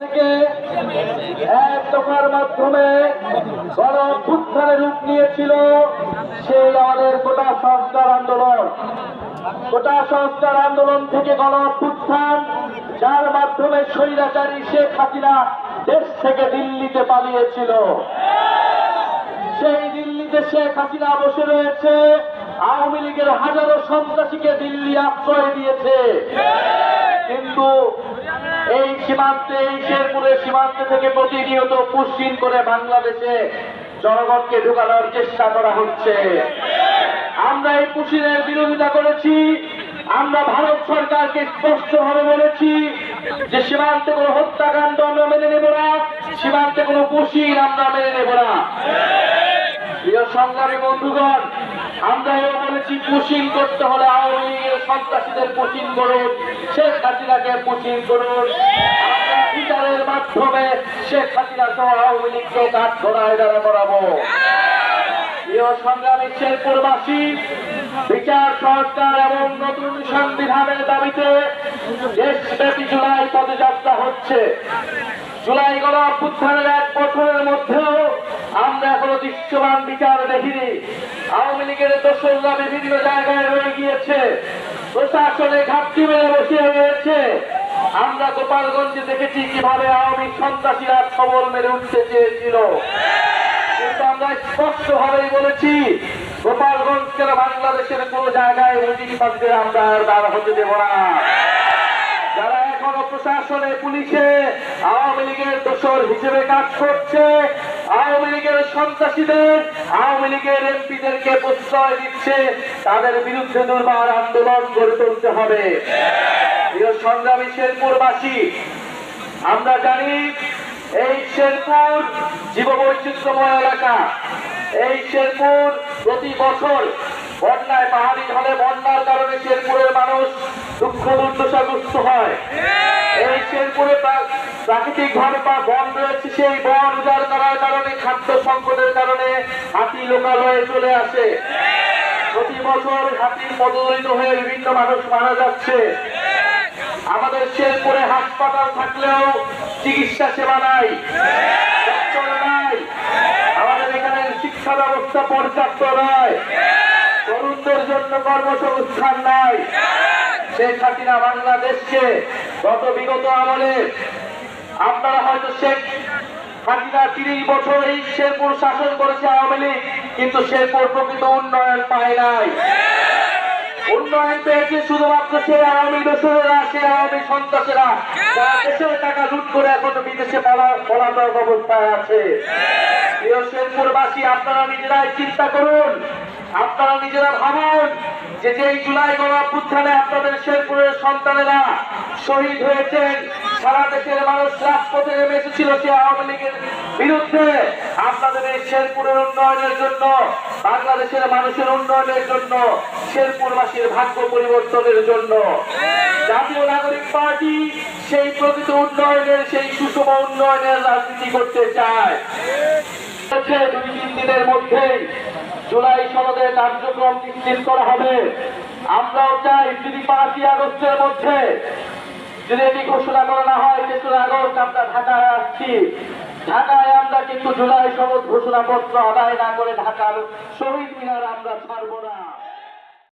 সেই স্বৈরাচারী শেখ হাসিনা দেশ থেকে দিল্লিতে পালিয়েছিল। সেই দিল্লিতে শেখ হাসিনা বসে রয়েছে, আওয়ামী লীগের হাজারো সন্ত্রাসীকে দিল্লি আশ্রয় দিয়েছে। কিন্তু এই সীমান্তে, এই শেরপুরের সীমান্তে থেকে প্রতিনিয়ত পুষ্কিন করে বাংলাদেশে জনগণকে ঢুকানোর চেষ্টা করা হচ্ছে। আমরা এই পুশিনের বিরোধিতা করেছি, আমরা ভারত সরকারকে স্পষ্টভাবে বলেছি যে সীমান্তে কোনো হত্যাকাণ্ড আমরা মেনে নেব না, সীমান্তে কোনো পুশিন আমরা মেনে নেব না। প্রিয় সংগ্রামী বন্ধুগণ, আমরা এও বলেছি পুশিন করতে হলে আওয়ামী সন্ত্রাসীদের পুশিন করুন, শেখ হাসিনাকে পুশিন করুন। বিচারের মাধ্যমে শেখ হাসিনা সহ আওয়ামী লীগকে দাঁড়া করাবো। প্রিয় সংগ্রামী শেরপুরবাসী, বিচার সংস্কার এবং নতুন সংবিধানের দাবিতে দেশব্যাপী জুলাই পদযাত্রা হচ্ছে। জুলাই গণ অভ্যুত্থানের দৃশ্যমান বিচার দেখিনি। আওয়ামী লীগের দোসররা বিভিন্ন জায়গায় রয়ে গিয়েছে। প্রশাসনে ঘাটতি মেরে বসে রয়েছে। আমরা গোপালগঞ্জে দেখেছি কীভাবে আওয়ামী সন্ত্রাসীরা খবর মেরে উঠতে চেয়েছিল। কিন্তু আমরা স্পষ্ট ভাবেই বলেছি, গোপালগঞ্জ কেন বাংলাদেশের কোন জায়গায় মুজিবাদীদের আমরা আর দাঁড় হতে দেব না। যারা এখনও প্রশাসনে পুলিশে আওয়ামী লীগের দোষর হিসেবে কাজ করছে আওয়ামী লীগের সন্ত্রাসীদের, আওয়ামী লীগের এমপিদেরকে প্রশ্রয় দিচ্ছে, তাদের বিরুদ্ধে দুর্বার আন্দোলন গড়ে তুলতে হবে। প্রিয় সংগ্রামী শেরপুরবাসী, আমরা জানি এই শেরপুর জীববৈচিত্র্যময় এলাকা। এই শেরপুর প্রতি বছর বন্যায় পাহাড়ি ঢলে বন্যার কারণে শেরপুরের মানুষ দুঃখ দুর্দশাগ্রস্ত হয়। এই শেরপুরে প্রা- প্রাকৃতিক ভাবে বা বন রয়েছে, সেই বন উজাড় করার কারণে খাদ্য সংকটের কারণে হাতি লোকালয়ে চলে আসে। প্রতি বছর হাতির পদদলিত হয়ে বিভিন্ন মানুষ মারা যাচ্ছে। আমাদের শেরপুরে হাসপাতাল থাকলেও চিকিৎসা সেবা নাই নাই। আমাদের এখানে শিক্ষা ব্যবস্থা পর্যাপ্ত নয় তরুণদের জন্য কর্মসংস্থান নাই। শেখ হাসিনা বাংলাদেশকে গত বিগত আমলে আপনারা হয়তো শেখ হাসিনা তিরিশ বছর এই শেরপুর শাসন করেছে আওয়ামী লীগ, কিন্তু শেরপুর প্রকৃত উন্নয়ন পায় নাই। উন্নয়ন পেয়েছে শুধুমাত্র সে আওয়ামী দোসরেরা সে আওয়ামী সন্ত্রাসেরা। দেশের টাকা লুট করে এখন বিদেশে পলা- পলাতক অবস্থায় আছে। প্রিয় শেরপুরবাসী, আপনারা নিজেরাই চিন্তা করুন, আপনারা নিজেরা ভাবুন যে যেই জুলাই গণঅভ্যুত্থানে আপনাদের শেরপুরের সন্তানেরা শহীদ হয়েছেন সারা দেশের মানুষ রাজপথে নেমে এসেছিল সে আওয়ামী লীগের বিরুদ্ধে? আপনাদের এই শেরপুরের উন্নয়নের জন্য, বাংলাদেশের মানুষের উন্নয়নের জন্য, শেরপুরবাসীর ভাগ্য পরিবর্তনের জন্য। জাতীয় নাগরিক পার্টি সেই প্রকৃত উন্নয়নের, সেই সুষম উন্নয়নের রাজনীতি করতে চায়। দুই তিন দিনের মধ্যেই জুলাই সনদের কার্যক্রম নিশ্চিত করা হবে। আমরাও চাই, যদি পাঁচই আগস্টের মধ্যে যদি এটি ঘোষণা করা না হয় কিছু আগস্ট আমরা ঢাকায় আসছি। ঢাকায় আমরা কিন্তু জুলাই সনদ ঘোষণাপত্র আদায় না করে ঢাকার শহীদ মিনার আমরা ছাড়বো না।